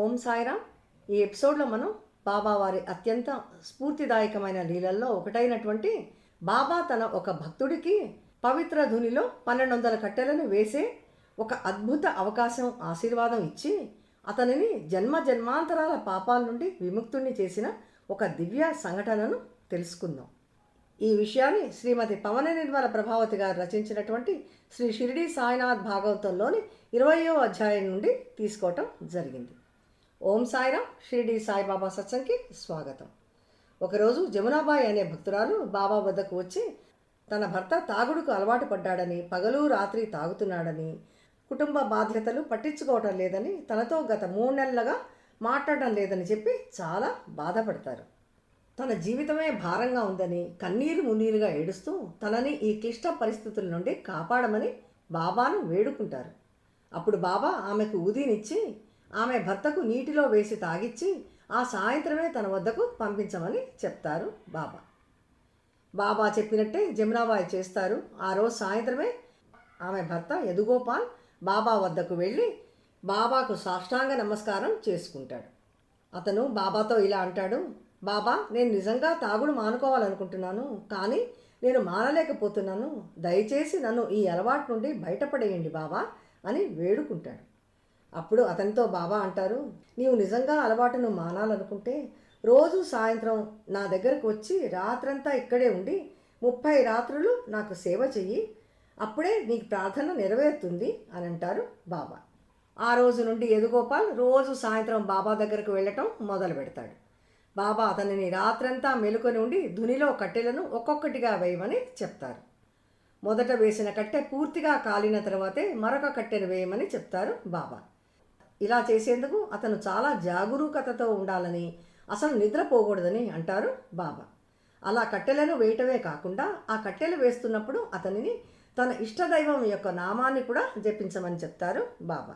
ఓం సాయిరామ్. ఈ ఎపిసోడ్లో మనం బాబా వారి అత్యంత స్ఫూర్తిదాయకమైన లీలల్లో ఒకటైనటువంటి బాబా తన ఒక భక్తుడికి పవిత్ర ధునిలో పన్నెండు వందల కట్టెలను వేసే ఒక అద్భుత అవకాశం ఆశీర్వాదం ఇచ్చి అతనిని జన్మ జన్మాంతరాల పాపాల నుండి విముక్తుణ్ణి చేసిన ఒక దివ్య సంఘటనను తెలుసుకుందాం. ఈ విషయాన్ని శ్రీమతి పవన నిర్మల ప్రభావతి గారు రచించినటువంటి శ్రీ షిరిడి సాయినాథ్ భాగవతంలోని ఇరవయో అధ్యాయం నుండి తీసుకోవటం జరిగింది. ఓం సాయిరామ్ షిరిడి సాయిబాబా సత్సంగ్కి స్వాగతం. ఒకరోజు జమునాబాయి అనే భక్తురాలు బాబా వద్దకు వచ్చి తన భర్త తాగుడుకు అలవాటు పడ్డాడని పగలు రాత్రి తాగుతున్నాడని కుటుంబ బాధ్యతలు పట్టించుకోవటం లేదని తనతో గత మూడు నెలలుగా మాట్లాడడం లేదని చెప్పి చాలా బాధపడతారు. తన జీవితమే భారంగా ఉందని కన్నీరు మున్నీరుగా ఏడుస్తూ తనని ఈ క్లిష్ట పరిస్థితుల నుండి కాపాడమని బాబాను వేడుకుంటారు. అప్పుడు బాబా ఆమెకు ఉదీనిచ్చి ఆమె భర్తకు నీటిలో వేసి తాగిచ్చి ఆ సాయంత్రమే తన వద్దకు పంపించమని చెప్తారు బాబా. బాబా చెప్పినట్టే జమునాబాయి చేస్తారు. ఆ రోజు సాయంత్రమే ఆమె భర్త యదుగోపాల్ బాబా వద్దకు వెళ్ళి బాబాకు సాష్టాంగ నమస్కారం చేసుకుంటాడు. అతను బాబాతో ఇలా అంటాడు బాబా నేను నిజంగా తాగుడు మానుకోవాలనుకుంటున్నాను కానీ నేను మానలేకపోతున్నాను. దయచేసి నన్ను ఈ అలవాటు నుండి బయటపడేయండి బాబా అని వేడుకుంటాడు. అప్పుడు అతనితో బాబా అంటారు నీవు నిజంగా అలవాటును మానాలనుకుంటే రోజు సాయంత్రం నా దగ్గరకు వచ్చి రాత్రంతా ఇక్కడే ఉండి ముప్పై రాత్రులు నాకు సేవ చెయ్యి అప్పుడే నీకు ప్రార్థన నెరవేరుతుంది అని అంటారు బాబా. ఆ రోజు నుండి యదుగోపాల్ రోజు సాయంత్రం బాబా దగ్గరకు వెళ్ళటం మొదలు పెడతాడు. బాబా అతనిని రాత్రంతా మెలుకొని ఉండి ధునిలో కట్టెలను ఒక్కొక్కటిగా వేయమని చెప్తారు. మొదట వేసిన కట్టె పూర్తిగా కాలిన తర్వాతే మరొక కట్టెను వేయమని చెప్తారు బాబా. ఇలా చేసేందుకు అతను చాలా జాగరూకతతో ఉండాలని అసలు నిద్రపోకూడదని అంటారు బాబా. అలా కట్టెలను వేయటమే కాకుండా ఆ కట్టెలు వేస్తున్నప్పుడు అతనిని తన ఇష్టదైవం యొక్క నామాన్ని కూడా జపించమని చెప్తారు బాబా.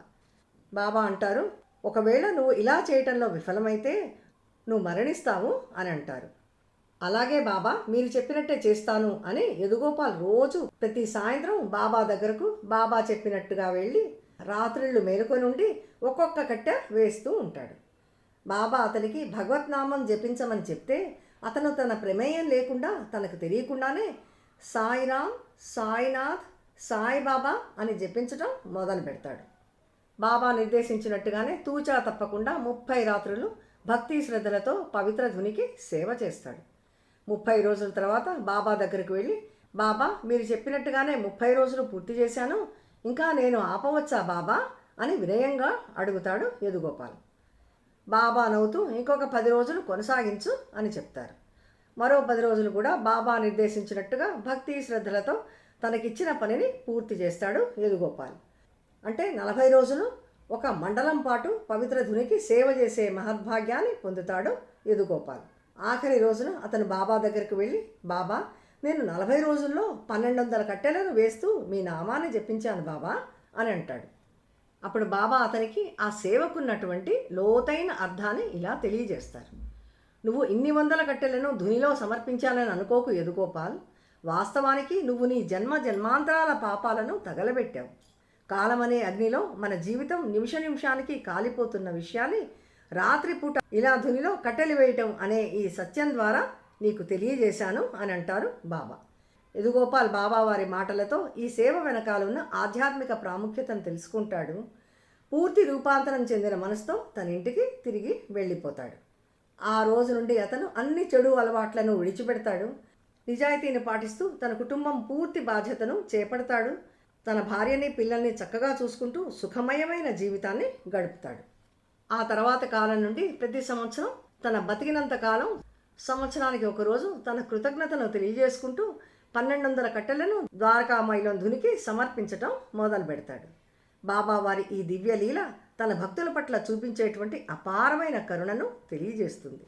బాబా అంటారు ఒకవేళ నువ్వు ఇలా చేయటంలో విఫలమైతే నువ్వు మరణిస్తావు అని అంటారు. అలాగే బాబా మీరు చెప్పినట్టే చేస్తాను అని యదుగోపాల్ రోజు ప్రతి సాయంత్రం బాబా దగ్గరకు బాబా చెప్పినట్టుగా వెళ్ళి రాత్రిళ్ళు మేలుకొని ఉండి ఒక్కొక్క కట్టె వేస్తూ ఉంటాడు. బాబా అతనికి భగవత్నామం జపించమని చెప్తే అతను తన ప్రమేయం లేకుండా తనకు తెలియకుండానే సాయిరామ్ సాయినాథ్ సాయిబాబా అని జపించడం మొదలు పెడతాడు. బాబా నిర్దేశించినట్టుగానే తూచా తప్పకుండా ముప్పై రాత్రులు భక్తి శ్రద్ధలతో పవిత్ర ధునికి సేవ చేస్తాడు. ముప్పై రోజుల తర్వాత బాబా దగ్గరికి వెళ్ళి బాబా మీరు చెప్పినట్టుగానే ముప్పై రోజులు పూర్తి చేశాను. ఇంకా నేను ఆపవచ్చా బాబా? అని వినయంగా అడుగుతాడు యదుగోపాల్. బాబా నవ్వుతూ ఇంకొక పది రోజులు కొనసాగించు అని చెప్తారు. మరో పది రోజులు కూడా బాబా నిర్దేశించినట్టుగా భక్తి శ్రద్ధలతో తనకిచ్చిన పనిని పూర్తి చేస్తాడు యదుగోపాల్. అంటే నలభై రోజులు ఒక మండలం పాటు పవిత్ర ధునికి సేవ చేసే మహద్భాగ్యాన్ని పొందుతాడు యదుగోపాల్. ఆఖరి రోజున అతను బాబా దగ్గరికి వెళ్ళి బాబా నేను నలభై రోజుల్లో పన్నెండు వందల కట్టెలను వేస్తూ మీ నామాన్ని జపించాను బాబా అని అంటాడు. అప్పుడు బాబా అతనికి ఆ సేవకున్నటువంటి లోతైన అర్థాన్ని ఇలా తెలియజేస్తారు. నువ్వు ఇన్ని వందల కట్టెలను ధునిలో సమర్పించాలని అనుకోకు ఎదుగోపాల్ వాస్తవానికి నువ్వు నీ జన్మ జన్మాంతరాల పాపాలను తగలబెట్టావు. కాలమనే అగ్నిలో మన జీవితం నిమిష నిమిషానికి కాలిపోతున్న విషయాన్ని రాత్రిపూట ఇలా ధునిలో కట్టెలు వేయటం అనే ఈ సత్యం ద్వారా నీకు తెలియజేశాను అని అంటారు బాబా. ఎదుగోపాల్ బాబా వారి మాటలతో ఈ సేవ వెనకాలన్న ఆధ్యాత్మిక ప్రాముఖ్యతను తెలుసుకుంటాడు. పూర్తి రూపాంతరం చెందిన మనసుతో తన ఇంటికి తిరిగి వెళ్ళిపోతాడు. ఆ రోజు నుండి అతను అన్ని చెడు అలవాట్లను విడిచిపెడతాడు. నిజాయితీని పాటిస్తూ తన కుటుంబం పూర్తి బాధ్యతను చేపడతాడు. తన భార్యని పిల్లల్ని చక్కగా చూసుకుంటూ సుఖమయమైన జీవితాన్ని గడుపుతాడు. ఆ తర్వాత కాలం నుండి ప్రతి సంవత్సరం తన బతికినంత కాలం సంవత్సరానికి ఒకరోజు తన కృతజ్ఞతను తెలియజేసుకుంటూ పన్నెండు వందల కట్టెలను ద్వారకామాయిలో ధునికి సమర్పించటం మొదలు పెడతాడు బాబా వారి ఈ దివ్యలీల తన భక్తుల పట్ల చూపించేటువంటి అపారమైన కరుణను తెలియజేస్తుంది.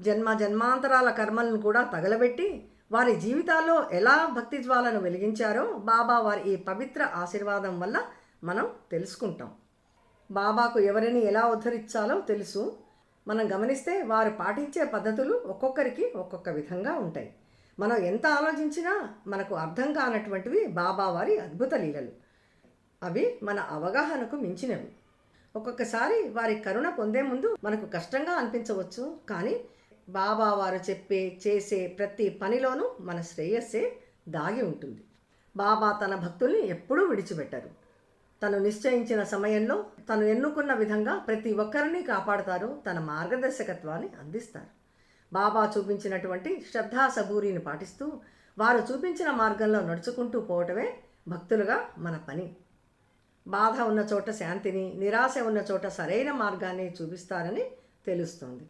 జన్మ జన్మాంతరాల కర్మలను కూడా తగలబెట్టి వారి జీవితాల్లో ఎలా భక్తి జ్వాలను వెలిగించారో బాబా వారి ఈ పవిత్ర ఆశీర్వాదం వల్ల మనం తెలుసుకుంటాం. బాబాకు ఎవరిని ఎలా ఉద్ధరించాలో తెలుసు. మనం గమనిస్తే వారు పాటించే పద్ధతులు ఒక్కొక్కరికి ఒక్కొక్క విధంగా ఉంటాయి. మనం ఎంత ఆలోచించినా మనకు అర్థం కానటువంటివి బాబా వారి అద్భుత లీలలు. అవి మన అవగాహనకు మించినవి. ఒక్కొక్కసారి వారి కరుణ పొందే ముందు మనకు కష్టంగా అనిపించవచ్చు కానీ బాబా వారు చెప్పే చేసే ప్రతి పనిలోనూ మన శ్రేయస్సే దాగి ఉంటుంది. బాబా తన భక్తుల్ని ఎప్పుడూ విడిచిపెట్టరు. తను నిశ్చయించిన సమయంలో తను ఎన్నుకున్న విధంగా ప్రతి ఒక్కరిని కాపాడుతారు తన మార్గదర్శకత్వాన్ని అందిస్తారు. బాబా చూపించినటువంటి శ్రద్ధా సబూరిని పాటిస్తూ వారు చూపించిన మార్గంలో నడుచుకుంటూ పోవటమే భక్తులుగా మన పని. బాధ ఉన్న చోట శాంతిని నిరాశ ఉన్న చోట సరైన మార్గాన్ని చూపిస్తారని తెలుస్తుంది.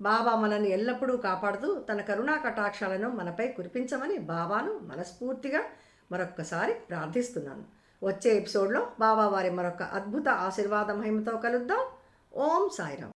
బాబా మనల్ని ఎల్లప్పుడూ కాపాడుతూ తన కరుణా కటాక్షాలను మనపై కురిపించమని బాబాను మనస్ఫూర్తిగా మరొక్కసారి ప్రార్థిస్తున్నాను. వచ్చే ఎపిసోడ్లో బాబావారి మరొక అద్భుత ఆశీర్వాద మహిమతో కలుద్దాం. ఓం సాయిరామ్.